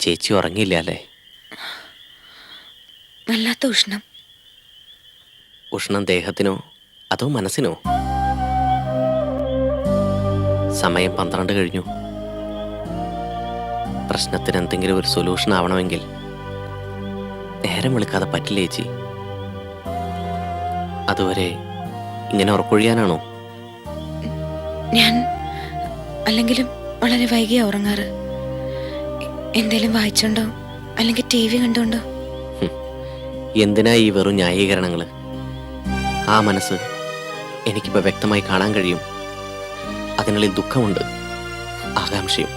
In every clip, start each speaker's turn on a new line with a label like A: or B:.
A: ചേച്ചി ഉറങ്ങിയില്ല അല്ലേ?
B: വല്ലാത്ത ഉഷ്ണം.
A: ഉഷ്ണം ദേഹത്തിനോ അതോ മനസ്സിനോ? സമയം പന്ത്രണ്ട് കഴിഞ്ഞു. പ്രശ്നത്തിന് എന്തെങ്കിലും ഒരു സൊല്യൂഷൻ ആവണമെങ്കിൽ നേരം വിളിക്കാതെ പറ്റില്ല ചേച്ചി? അതുവരെ ഇങ്ങനെ ഉറക്കൊഴിയാനാണോ?
B: ഞാൻ അല്ലെങ്കിലും വളരെ വൈകിയാ ഉറങ്ങാറ്. എന്തേലും വായിച്ചോണ്ടോ? അല്ലെങ്കിൽ ടി വി കണ്ടോണ്ടോ?
A: എന്തിനാ ഈ വെറും ന്യായീകരണങ്ങൾ ആ മനസ്സ് എനിക്കിപ്പോൾ വ്യക്തമായി കാണാൻ കഴിയും. അതിനുള്ളിൽ ദുഃഖമുണ്ട് ആകാംക്ഷയും.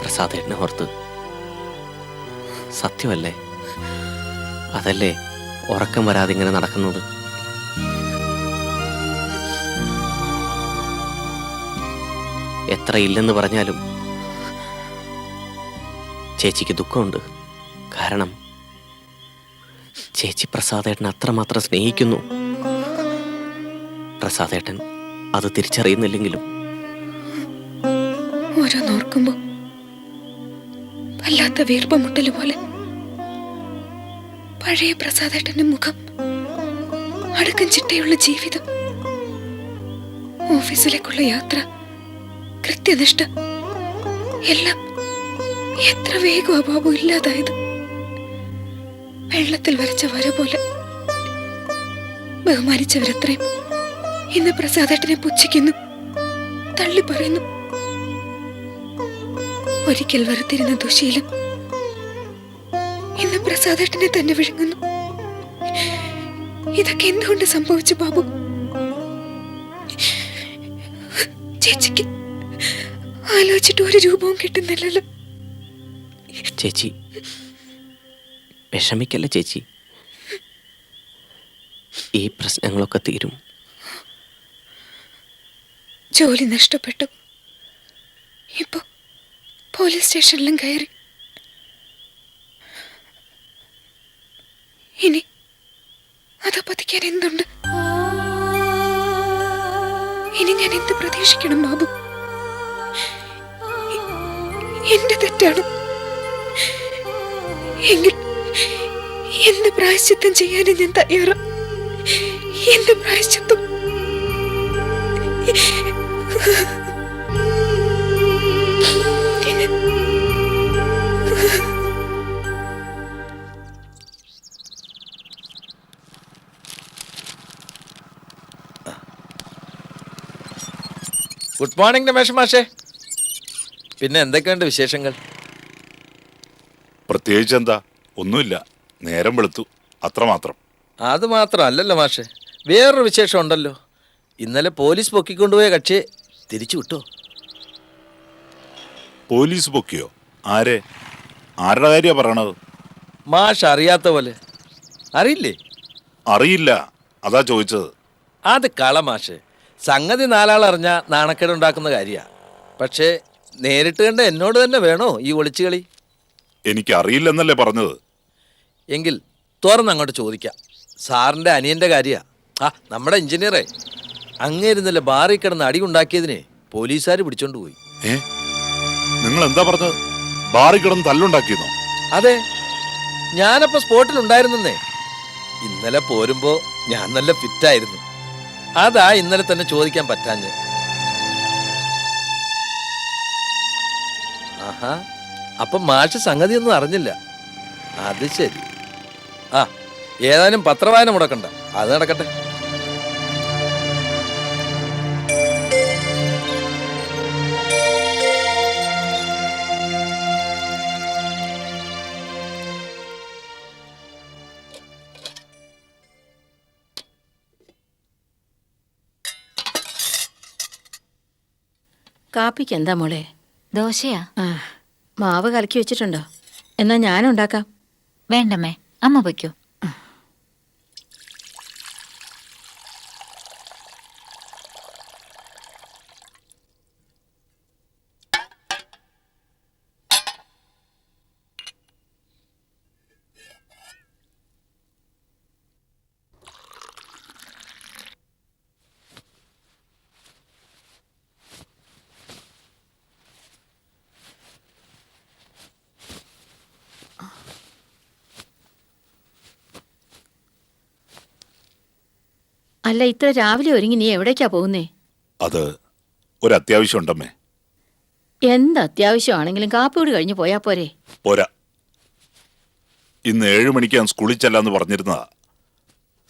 A: പ്രസാദേട്ടനെ ഓർത്ത്. സത്യമല്ലേ? അതല്ലേ ഉറക്കം വരാതെ ഇങ്ങനെ നടക്കുന്നത്? എത്ര ഇല്ലെന്ന് പറഞ്ഞാലും ചേച്ചിക്ക് ദുഃഖമുണ്ട്. കാരണം ചേച്ചി പ്രസാദേട്ടൻ അത്രമാത്രം സ്നേഹിക്കുന്നു. പ്രസാദേട്ടൻ അത് തിരിച്ചറിയുന്നില്ലെങ്കിലും.
B: ഓരോന്നോർക്കുമ്പോ വല്ലാത്ത വീർപ്പമുട്ടൽ പോലെ. പഴയ പ്രസാദേട്ടന്റെ മുഖം അടക്കം ചിട്ടയുള്ള ജീവിതം ഓഫീസിലേക്കുള്ള യാത്ര കൃത്യനിഷ്ഠ എല്ലാം എത്ര വേഗം ബാബു ഇല്ലാതായത്? വെള്ളത്തിൽ വരച്ച വര പോലെ. ബഹുമാനിച്ചവരത്രയും ഇന്ന് പ്രസാദേട്ടനെ പുച്ഛിക്കുന്നു തള്ളി പറയുന്നു. ഒരിക്കൽ വെറുത്തിരുന്ന ദുശീലം ഇന്ന് പ്രസാദേട്ടനെ തന്നെ വിഴുങ്ങുന്നു. ഇതൊക്കെ എന്തുകൊണ്ട് സംഭവിച്ചു ബാബു? ചേച്ചിക്ക് ആലോചിച്ചിട്ട് ഒരു രൂപവും കിട്ടുന്നില്ലല്ലോ.
A: ചേച്ചി. വിഷമിക്കല്ല ചേച്ചി? ഈ പ്രശ്നങ്ങളൊക്കെ തീരും.
B: ജോലി നഷ്ടപ്പെട്ടു. ഇപ്പൊ പോലീസ് സ്റ്റേഷനിലും കയറി. ഇനി അത് പതിക്കാൻ എന്തുണ്ട്? ഇനി ഞാൻ എന്ത് പ്രതീക്ഷിക്കണം ബാബു? എന്റെ തെറ്റാണ്. പ്രായശ്ചിത്തം ചെയ്യാനും ഞാൻ തയ്യാറാണ് എന്ത് പ്രായശ്ചിത്തം.
C: ഗുഡ് മോർണിംഗ് രമേഷ് മാഷേ. പിന്നെ എന്തൊക്കെയുണ്ട് വിശേഷങ്ങൾ?
D: പ്രത്യേകിച്ച് എന്താ? ഒന്നുമില്ല. നേരം വെളുത്തു. അത്രമാത്രം.
C: അത് മാത്രം അല്ലല്ലോ മാഷേ. വേറൊരു വിശേഷം ഉണ്ടല്ലോ. ഇന്നലെ പോലീസ് പൊക്കിക്കൊണ്ടുപോയ കക്ഷിയെ തിരിച്ചു വിട്ടോ?
D: പോലീസ് പൊക്കിയോ? ആരെ? ആരുടെ കാര്യ പറയണത്?
C: മാഷ് അറിയാത്ത പോലെ. അറിയില്ലേ?
D: അറിയില്ല. അതാ ചോദിച്ചത്.
C: അത് കള മാഷേ. സംഗതി നാലാൾ അറിഞ്ഞ നാണക്കേട് ഉണ്ടാക്കുന്ന കാര്യമാണ് പക്ഷേ നേരിട്ട് കണ്ട എന്നോട് തന്നെ വേണോ ഈ ഒളിച്ചുകളി?
D: എനിക്ക് അറിയില്ലെന്നല്ലേ പറഞ്ഞത്.
C: എങ്കിൽ തുറന്ന് അങ്ങോട്ട് ചോദിക്കാം. സാറിന്റെ അനിയന്റെ കാര്യമാണ് ആ നമ്മുടെ എഞ്ചിനീയറെ. അങ്ങേരുന്നില്ല ബാറിൽ കിടന്ന് അടി ഉണ്ടാക്കിയതിനെ പോലീസുകാർ പിടിച്ചോണ്ട് പോയി.
D: ഏ? നിങ്ങൾ എന്താ പറഞ്ഞത്? ബാറി കിടന്ന് തല്ലുണ്ടാക്കിയെന്നോ
C: അതെ. ഞാനപ്പോ സ്പോട്ടിൽ ഉണ്ടായിരുന്നേ ഇന്നലെ പോരുമ്പോ ഞാൻ നല്ല ഫിറ്റായിരുന്നു. അതാ ഇന്നലെ തന്നെ ചോദിക്കാൻ പറ്റാഞ്ഞ്. ആഹാ. അപ്പൊ മാഷ് സംഗതിയൊന്നും അറിഞ്ഞില്ല. അത് ശരി. ആ ഏതായാലും പത്രവായന മുടക്കണ്ട. അത് നടക്കട്ടെ.
E: കാപ്പിക്ക് എന്താ മോളെ?
F: ദോശയാ?
E: ആ മാവ് കലക്കി വെച്ചിട്ടുണ്ടോ? എന്നാ ഞാൻ ഉണ്ടാക്കാം
F: വേണ്ടമ്മേ. അമ്മ പൊയ്ക്കോ
E: അല്ല ഇത്ര രാവിലെ ഒരുങ്ങി നീ എവിടേക്കാ പോകുന്നേ?
D: അത് ഒരു അത്യാവശ്യം ഉണ്ടമ്മേ
E: എന്ത് അത്യാവശ്യമാണെങ്കിലും കാപ്പിയോട് കഴിഞ്ഞ് പോയാ പോരെ.
D: പോരാ. ഇന്ന് ഏഴ് മണിക്ക് ഞാൻ സ്കൂളിൽ ചെല്ലാന്ന് പറഞ്ഞിരുന്നതാ.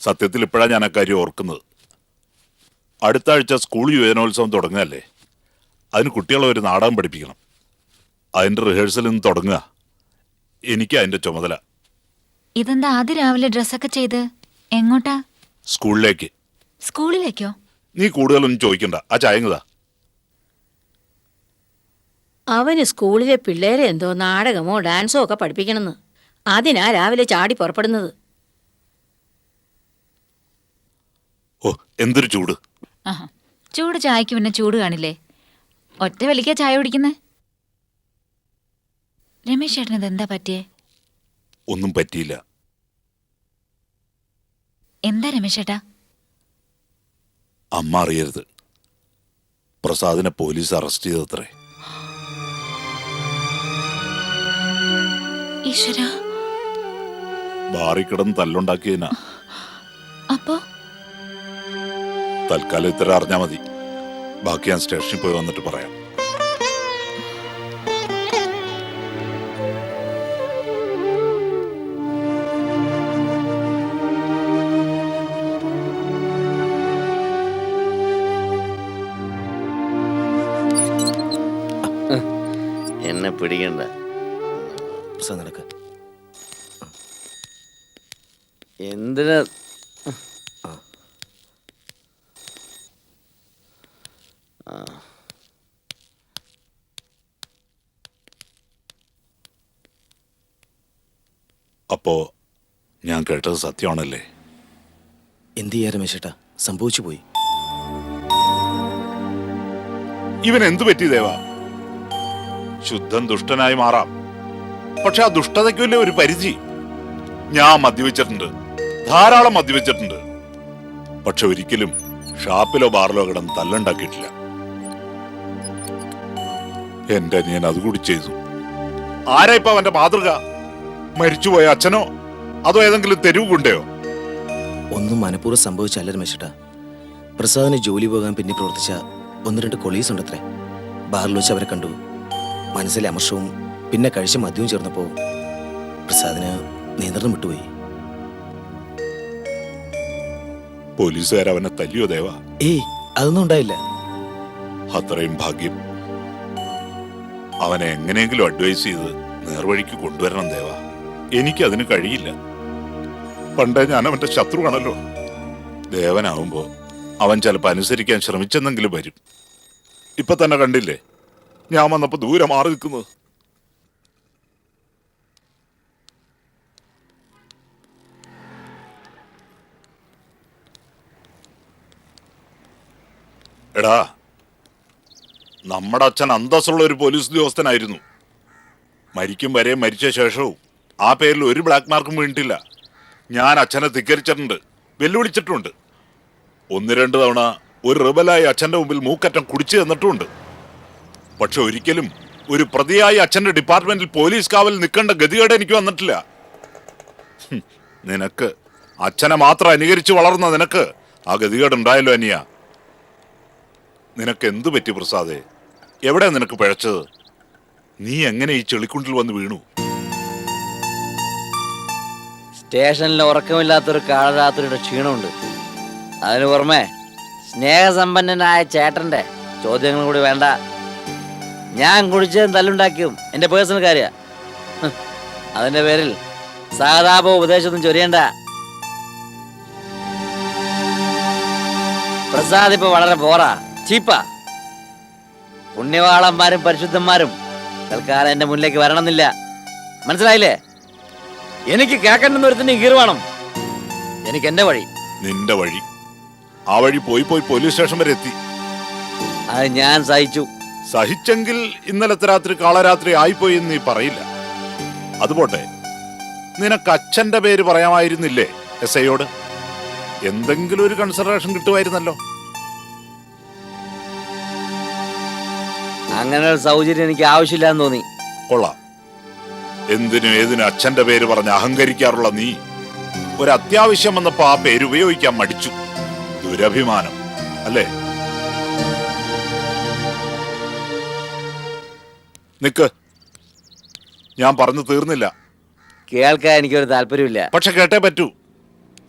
D: സത്യത്തിൽ ഇപ്പോഴാണ് ഞാൻ ആ കാര്യം ഓർക്കുന്നത്. അടുത്ത ആഴ്ച സ്കൂൾ യുവജനോത്സവം തുടങ്ങുകയല്ലേ? അതിന് കുട്ടികളെ ഒരു നാടകം പഠിപ്പിക്കണം. അതിന്റെ റിഹേഴ്സൽ ഇന്ന് തുടങ്ങുക. എനിക്ക് അതിന്റെ ചുമതല.
F: ഇതെന്താ ആദ്യ രാവിലെ ഡ്രസ്സൊക്കെ ചെയ്ത്? എങ്ങോട്ടാ?
D: സ്കൂളിലേക്ക്.
F: സ്കൂളിലേക്കോ?
D: നീ കൂടുതലൊന്നും ചോദിക്കണ്ട. ആ ചായങ്ങതാ
E: അവന് സ്കൂളിലെ പിള്ളേരെ എന്തോ നാടകമോ ഡാൻസോ ഒക്കെ പഠിപ്പിക്കണമെന്ന്. അതിനാ രാവിലെ ചാടി പുറപ്പെടുന്നത്.
D: ഓ എന്തൊരു ചൂട്.
F: ആഹാ. ചൂട് ചായക്ക് പിന്നെ ചൂട് കാണില്ലേ? ഒറ്റ വലിക്കാ ചായ കുടിക്കുന്നേ? രമേശ് ചേട്ടന് ഇതെന്താ പറ്റിയേ?
D: ഒന്നും പറ്റിയില്ല.
F: എന്താ രമേശ് ചേട്ടാ?
D: അമ്മ അറിയരുത്. പ്രസാദിനെ പോലീസ് അറസ്റ്റ് ചെയ്തത്രേ.
F: ഈശ്വര.
D: ബാറി കിടന്ന് തല്ലുണ്ടാക്കിയതിനാ.
F: അപ്പോ?
D: തൽക്കാലം ഇത്ര അറിഞ്ഞാ മതി. ബാക്കി ഞാൻ സ്റ്റേഷനിൽ പോയി വന്നിട്ട് പറയാം.
A: എന്നെ പിടിക്കണ്ട.
G: നടക്ക്
A: എന്തിനാ?
D: അപ്പോ ഞാൻ കേട്ടത് സത്യമാണല്ലേ?
G: എന്ത് ചെയ്യാ രമേശേട്ടാ സംഭവിച്ചു പോയി.
D: ഇവൻ എന്തു പറ്റി ദേവാ? ശുദ്ധൻ ദുഷ്ടനായി മാറാം. പക്ഷെ ആ ദുഷ്ടതയ്ക്കുമല്ലേ ഒരു പരിധി ഞാൻ മദ്യപിച്ചിട്ടുണ്ട്. ധാരാളം മദ്യപിച്ചിട്ടുണ്ട്. പക്ഷെ ഒരിക്കലും ഷാപ്പിലോ ബാറിലോ കിടന്ന് തല്ലുണ്ടാക്കിയിട്ടില്ല. എന്റെ അനിയൻ അതുകൂടി ചെയ്തു. ആരാ ഇപ്പൊ അവന്റെ മാതൃക? മരിച്ചുപോയ അച്ഛനോ? അതോ ഏതെങ്കിലും തെരുവ് കൊണ്ടയോ
G: ഒന്നും മനഃപൂർവം സംഭവിച്ചല്ല രമേശേട്ടാ. പ്രസാദിന് ജോലി പോകാൻ പിന്നെ പ്രവർത്തിച്ച ഒന്ന് രണ്ട് കൊളീസ് ഉണ്ടത്രേ. ബാറിൽ വെച്ച് അവരെ കണ്ടു. മനസ്സിലെ അമർഷവും പിന്നെ കഴിച്ച മദ്യവും ചേർന്നപ്പോൾ പ്രസാദിന് നിയന്ത്രണം വിട്ടുപോയി.
D: പോലീസുകാർ അവനെ തല്ലിയോ ദേവ?
G: ഏയ് അതൊന്നും ഉണ്ടായില്ല.
D: അത്രയും ഭാഗ്യം. അവനെ എങ്ങനെയെങ്കിലും അഡ്വൈസ് ചെയ്ത് നേർവഴിക്ക് കൊണ്ടുവരണം ദേവ. എനിക്ക് അതിന് കഴിയില്ല. പണ്ടേ ഞാൻ അവന്റെ ശത്രുവാണല്ലോ. ദേവനാവുമ്പോ അവൻ ചിലപ്പോ അനുസരിക്കാൻ ശ്രമിച്ചെന്നെങ്കിലും വരും. ഇപ്പൊ തന്നെ കണ്ടില്ലേ? ഞാൻ വന്നപ്പോ ദൂരെ മാറി നിൽക്കുന്നത് എടാ നമ്മുടെ അച്ഛൻ അന്തസ്സുള്ള ഒരു പോലീസ് ഉദ്യോഗസ്ഥനായിരുന്നു. മരിക്കും വരെ മരിച്ച ശേഷവും ആ പേരിൽ ഒരു ബ്ലാക്ക് മാർക്കും വീണിട്ടില്ല. ഞാൻ അച്ഛനെ ധിക്കരിച്ചിട്ടുണ്ട് വെല്ലുവിളിച്ചിട്ടുണ്ട്. ഒന്ന് രണ്ട് തവണ ഒരു റിബലായി അച്ഛന്റെ മുമ്പിൽ മൂക്കറ്റം കുടിച്ചു തന്നിട്ടുമുണ്ട് പക്ഷെ ഒരിക്കലും ഒരു പ്രതിയായി അച്ഛന്റെ ഡിപ്പാർട്ട്മെന്റിൽ പോലീസ് കാവൽ നിൽക്കേണ്ട ഗതികേട് എനിക്ക് വന്നിട്ടില്ല. നിനക്ക് അച്ഛനെ മാത്രം അനുകരിച്ച് വളർന്ന നിനക്ക് ആ ഗതികേട് ഉണ്ടായല്ലോ അനിയ. നിനക്ക് എന്തു പറ്റി പ്രസാദേ? എവിടെ നിനക്ക് പിഴച്ചത്? നീ എങ്ങനെ ഈ ചെളിക്കുണ്ടിൽ വന്ന് വീണു?
H: സ്റ്റേഷനിൽ ഉറക്കമില്ലാത്തൊരു കാളരാത്രിയുടെ ക്ഷീണമുണ്ട്. അതിന് പുറമെ സ്നേഹസമ്പന്നനായ ചേട്ടന്റെ ചോദ്യങ്ങൾ കൂടി വേണ്ട. ഞാൻ കുടിച്ചതും തല്ലുണ്ടാക്കിയും എന്റെ പേഴ്സണൽ കാര്യ. അതിന്റെ പേരിൽ സഹതാപ ഉപദേശമൊന്നും ചൊരിയണ്ട. പ്രസാദ് ഇപ്പൊ വളരെ ബോറാ. ചീപ്പാ. പുണ്യവാളന്മാരും പരിശുദ്ധന്മാരും തൽക്കാലം എന്റെ മുന്നിലേക്ക് വരണമെന്നില്ല. മനസ്സിലായില്ലേ? എനിക്ക് കേക്കണ്ടെന്ന് ഒരുത്തിന് ഗീർ വേണം. എനിക്ക് എന്റെ വഴി.
D: നിന്റെ വഴി. ആ വഴി പോയി പോയി പോലീസ് സ്റ്റേഷൻ വരെ എത്തി.
H: അത് ഞാൻ സഹിച്ചു.
D: സഹിച്ചെങ്കിൽ ഇന്നലത്തെ രാത്രി കാളരാത്രി ആയിപ്പോയി എന്ന് നീ പറയില്ല. അതുപോട്ടെ നിനക്ക് അച്ഛന്റെ പേര് പറയാമായിരുന്നില്ലേ എസ് ഐയോട്? എന്തെങ്കിലും ഒരു കൺസിഡറേഷൻ കിട്ടുമായിരുന്നല്ലോ.
H: അങ്ങനെ ഒരു സൗകര്യം എനിക്ക് ആവശ്യമില്ല എന്ന് തോന്നി.
D: കൊള്ളാം. എന്തിനും ഏതിനും അച്ഛന്റെ പേര് പറഞ്ഞ് അഹങ്കരിക്കാറുള്ള നീ? ഒരു അത്യാവശ്യം വന്നപ്പോ ആ പേര് ഉപയോഗിക്കാൻ മടിച്ചു. ദുരഭിമാനം അല്ലേ? നിക്ക്. ഞാൻ പറഞ്ഞു തീർന്നില്ല.
H: കേൾക്കാൻ എനിക്കൊരു താല്പര്യമില്ല.
D: പക്ഷെ കേട്ടേ പറ്റൂ.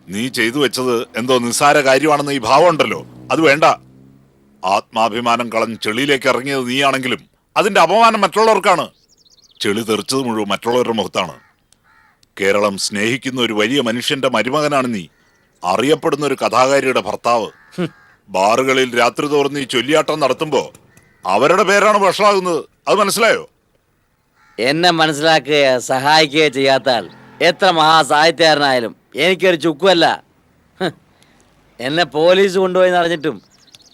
D: നീ ചെയ്തു വെച്ചത് എന്തോ നിസ്സാര കാര്യമാണെന്ന് ഈ ഭാവം ഉണ്ടല്ലോ. അത് വേണ്ട. ആത്മാഭിമാനം കളഞ്ഞ് ചെളിയിലേക്ക് ഇറങ്ങിയത് നീയാണെങ്കിലും അതിന്റെ അപമാനം മറ്റുള്ളവർക്കാണ്. ചെളി തെറിച്ചത് മുഴുവൻ മറ്റുള്ളവരുടെ മുഖത്താണ്. കേരളം സ്നേഹിക്കുന്ന ഒരു വലിയ മനുഷ്യന്റെ മരുമകനാണ് നീ. അറിയപ്പെടുന്ന ഒരു കഥാകാരിയുടെ ഭർത്താവ്. ബാറുകളിൽ രാത്രി തോറും നീ ചൊല്ലിയാട്ടം നടത്തുമ്പോ അവരുടെ പേരാണ് വഷളാകുന്നത്. അത് മനസ്സിലായോ?
H: എന്നെ മനസ്സിലാക്കുകയോ സഹായിക്കുകയോ ചെയ്യാത്താൽ എത്ര മഹാസാഹിത്യകാരനായാലും എനിക്കൊരു ചുക്കുമല്ല ഹ്. എന്നെ പോലീസ് കൊണ്ടുപോയി നടന്നിട്ടും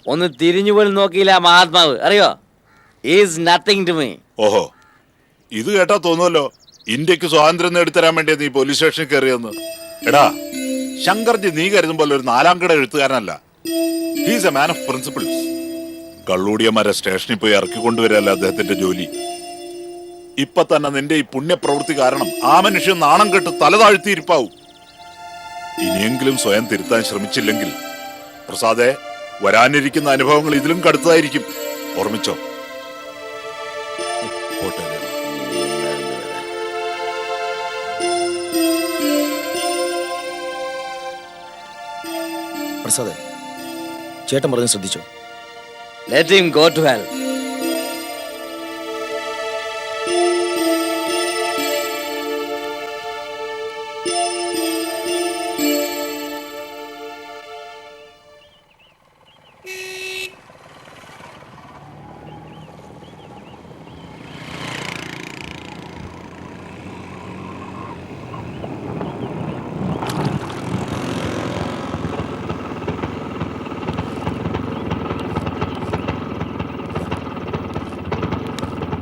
H: ഒന്ന് തിരിഞ്ഞു പോലും നോക്കിയില്ല ആ മഹാത്മാവ്. അറിയോ? ഈസ് നത്തിങ് ടു മീ
D: ഓഹോ ഇത് കേട്ടാ തോന്നുമല്ലോ ഇന്ത്യയ്ക്ക് സ്വാതന്ത്ര്യം നേടിത്തരാൻ വേണ്ടി നീ പോലീസ് സ്റ്റേഷനിൽ കയറിയെന്ന്. എടാ ശങ്കർജി നീ കരുതുമ്പോൾ ഒരു നാലാം കിട എഴുത്തുകാരനല്ല. He's a man of principles കള്ളൂടിയന്മാരെ സ്റ്റേഷനിൽ പോയി ഇറക്കിക്കൊണ്ടുവരല്ല അദ്ദേഹത്തിന്റെ ജോലി? ഇപ്പൊ തന്നെ നിന്റെ ഈ പുണ്യപ്രവൃത്തി കാരണം ആ മനുഷ്യൻ നാണം കെട്ട് തല താഴ്ത്തിയിരിപ്പാവും. ഇനിയെങ്കിലും സ്വയം തിരുത്താൻ ശ്രമിച്ചില്ലെങ്കിൽ പ്രസാദെ വരാനിരിക്കുന്ന അനുഭവങ്ങൾ ഇതിലും കടുത്തതായിരിക്കും. ഓർമ്മിച്ചോ?
G: പ്രസാദേ ചേട്ടൻ പറഞ്ഞ് ശ്രദ്ധിച്ചോ?
H: Let him go to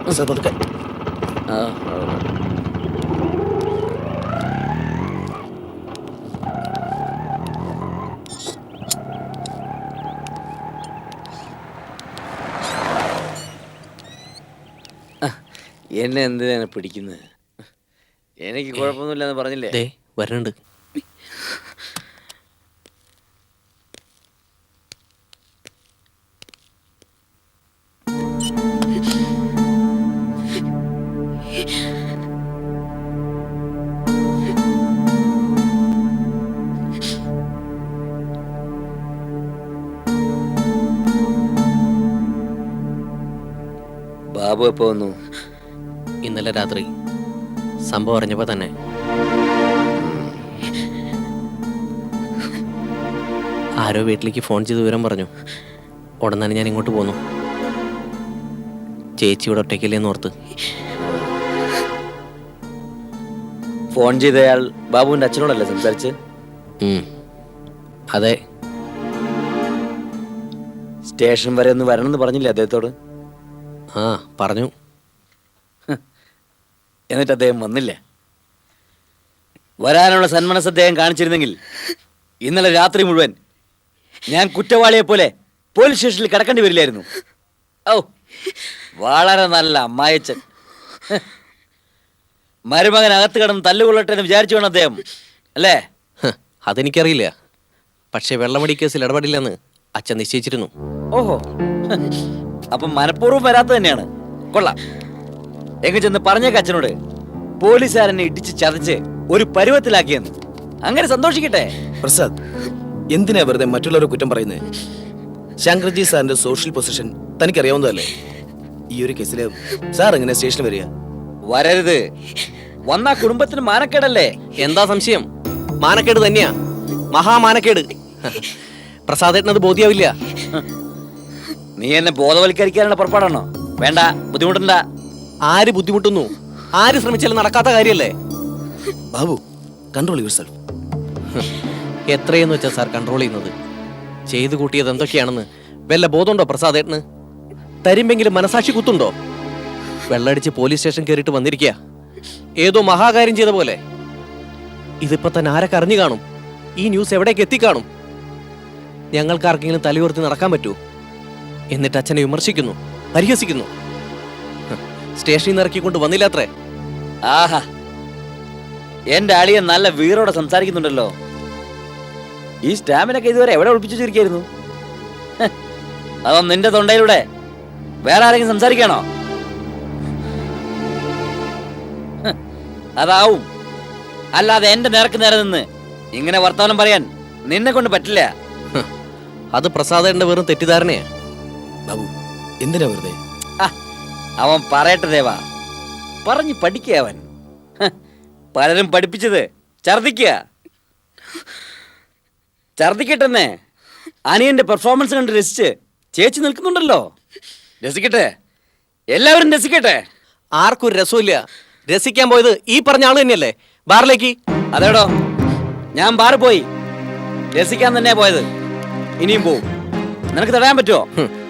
H: hell
G: Prasad പതുക്കെ
H: എന്നെ എന്തിനാണ് പിടിക്കുന്നത്? എനിക്ക് കുഴപ്പമൊന്നുമില്ലെന്ന് പറഞ്ഞില്ലേ?
A: ദേ വരണുണ്ട്
H: ബാബു എപ്പോ വന്നു?
A: ഇന്നലെ രാത്രി. സംഭവം അറിഞ്ഞപ്പോ തന്നെ. ആരോ വീട്ടിലേക്ക് ഫോൺ ചെയ്ത് വിവരം പറഞ്ഞു. ഉടൻ തന്നെ ഞാൻ ഇങ്ങോട്ട് പോന്നു. ചേച്ചി ഇവിടെ ഒറ്റയ്ക്കല്ലേന്ന് ഓർത്ത്.
H: ഫോൺ ചെയ്തയാൾ ബാബുവിന്റെ അച്ഛനോടല്ലേ സംസാരിച്ച്.
A: അതെ.
H: സ്റ്റേഷൻ വരെ ഒന്ന് വരണമെന്ന് പറഞ്ഞില്ലേ അദ്ദേഹത്തോട്?
A: ആ പറഞ്ഞു.
H: എന്നിട്ട് അദ്ദേഹം വന്നില്ല? വരാനുള്ള സന്മനസ് അദ്ദേഹം കാണിച്ചിരുന്നെങ്കിൽ ഇന്നലെ രാത്രി മുഴുവൻ ഞാൻ കുറ്റവാളിയെ പോലെ പോലീസ് സ്റ്റേഷനിൽ കിടക്കേണ്ടി വരില്ലായിരുന്നു. ഓ വളരെ നല്ല അമ്മായച്ചൻ. മരുമകൻ അകത്ത് കിടന്ന് തല്ലുകൊള്ളട്ടെ എന്ന് വിചാരിച്ചു വേണം അദ്ദേഹം അല്ലേ?
A: അതെനിക്കറിയില്ല. പക്ഷെ വെള്ളമടി കേസിൽ ഇടപെടില്ലെന്ന് അച്ഛൻ നിശ്ചയിച്ചിരുന്നു.
H: ഓഹോ. അപ്പം മനഃപൂർവം വരാത്ത തന്നെയാണ്. കൊള്ളാം. എങ്ങ ചെന്ന് പറഞ്ഞേക്ക അച്ഛനോട്. പോലീസുകാരനെ ഇടിച്ച് ചതച്ച് ഒരു പരുവത്തിലാക്കിയെന്ന്. അങ്ങനെ സന്തോഷിക്കട്ടെ.
G: പ്രസാദ് എന്തിനാ വെറുതെ മറ്റുള്ളവരെ കുറ്റം പറയുന്നത് ശങ്കർജി സാറിന്റെ സോഷ്യൽ പൊസിഷൻ തനിക്കറിയാവുന്നതല്ലേ? ഈ ഒരു കേസിൽ സാർ എങ്ങനെ സ്റ്റേഷനിൽ വരിക?
H: വരരുത്. വന്ന കുടുംബത്തിന് മാനക്കേടല്ലേ?
A: എന്താ സംശയം? മാനക്കേട് തന്നെയാ. മഹാമാനക്കേട്. പ്രസാദേട്ടനത് ബോധ്യാവില്ല.
H: നീ എന്നെ ബോധവൽക്കരിക്കാനുള്ള പുറപ്പാടാണോ? വേണ്ട ബുദ്ധിമുട്ടണ്ട.
A: ആര് ബുദ്ധിമുട്ടുന്നു? ആര് ശ്രമിച്ചാലും നടക്കാത്ത കാര്യല്ലേ?
G: ബാബു കൺട്രോൾ യുവർ സെൽഫ്
A: എത്രയെന്ന് വെച്ചാൽ സാർ കൺട്രോൾ ചെയ്യുന്നത്? ചെയ്തു കൂട്ടിയത് എന്തൊക്കെയാണെന്ന് വല്ല ബോധമുണ്ടോ പ്രസാദേട്ടന്? തരുമ്പെങ്കിലും മനസാക്ഷി കുത്തുണ്ടോ? വെള്ളടിച്ച് പോലീസ് സ്റ്റേഷൻ കയറിയിട്ട് വന്നിരിക്കുക ഏതോ മഹാകാര്യം ചെയ്ത പോലെ. ഇതിപ്പോ തന്നെ ആരൊക്കെ അറിഞ്ഞു കാണും? ഈ ന്യൂസ് എവിടേക്ക് എത്തിക്കാണും? ഞങ്ങൾക്ക് ആർക്കെങ്കിലും തലയുയർത്തി നടക്കാൻ പറ്റൂ എന്നിട്ട് അച്ഛനെ വിമർശിക്കുന്നു പരിഹസിക്കുന്നു. സ്റ്റേഷനിൽ നിന്ന് ഇറക്കിക്കൊണ്ട് വന്നില്ലാത്രേ.
H: ആഹാ. എന്റെ അളിയൻ നല്ല വീറോടെ സംസാരിക്കുന്നുണ്ടല്ലോ. ഈ സ്റ്റാമിനൊക്കെ ഇതുവരെ എവിടെ ഒളിപ്പിച്ചു വെച്ചിരിക്കായിരുന്നു ഹ്, അതോ നിന്റെ തൊണ്ടയിലൂടെ? വേറെ ആരെങ്കിലും സംസാരിക്കണോ അതാവും. അല്ലാതെ എന്റെ നേർക്ക് നേരെ നിന്ന് ഇങ്ങനെ വർത്തമാനം പറയാൻ നിന്നെ കൊണ്ട് പറ്റില്ല.
A: അത് പ്രസാദന്റെ വെറും തെറ്റിദ്ധാരണയാ.
G: ബാബു എന്തിനാ വെറുതെ?
H: അവൻ പറയട്ടെ ദേവാ. പറഞ്ഞു പഠിക്കുക അവൻ. പലരും പഠിപ്പിച്ചത് ഛർദിക്കുക. ഛർദിക്കട്ടെന്നെ. അനിയന്റെ പെർഫോമൻസ് കണ്ട് രസിച്ച് ചേച്ചി നിൽക്കുന്നുണ്ടല്ലോ. രസിക്കട്ടെ. എല്ലാവരും രസിക്കട്ടെ.
A: ആർക്കും ഒരു രസമില്ല രസിക്കാൻ പോയത് ഈ പറഞ്ഞ ആൾ തന്നെയല്ലേ? ബാറിലേക്ക്.
H: അതേടോ. ഞാൻ ബാറിൽ പോയി. രസിക്കാൻ തന്നെ പോയത്. ഇനിയും പോവും. നിനക്ക് തടയാൻ പറ്റുമോ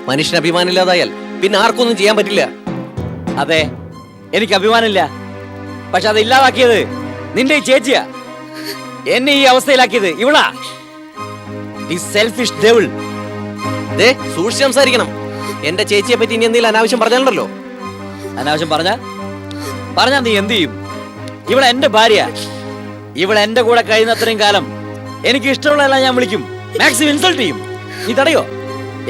A: മനുഷ്യന് അഭിമാനമില്ലാതായാൽ പിന്നെ ആർക്കൊന്നും ചെയ്യാൻ പറ്റില്ല.
H: അതെ എനിക്ക് അഭിമാനമില്ല. പക്ഷെ അത് ഇല്ലാതാക്കിയത് നിന്റെ ഈ ചേച്ചിയാ. എന്നെ ഈ അവസ്ഥയിലാക്കിയത് ഇവളാ. ഈ സെൽഫിഷ് ഡെവിൾ
A: ദേ സൂക്ഷിച്ച് സംസാരിക്കണം. എന്റെ ചേച്ചിയെ പറ്റി ഇനി എന്തെങ്കിലും അനാവശ്യം പറഞ്ഞാലുണ്ടല്ലോ.
H: അനാവശ്യം പറഞ്ഞ? പറഞ്ഞാ നീ എന്ത് ചെയ്യും? ഇവിടെ എന്റെ ഭാര്യ. ഇവിടെ എന്റെ കൂടെ കഴിയുന്ന അത്രയും കാലം എനിക്ക് ഇഷ്ടമുള്ളതെല്ലാം ഞാൻ വിളിക്കും. മാക്സിമം ഇൻസൾട്ട് ചെയ്യും. നീ തടയോ?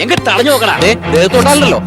H: എങ്ക തടഞ്ഞു നോക്കണ
A: ദേ ദേഹത്തോട്ടാണല്ലോ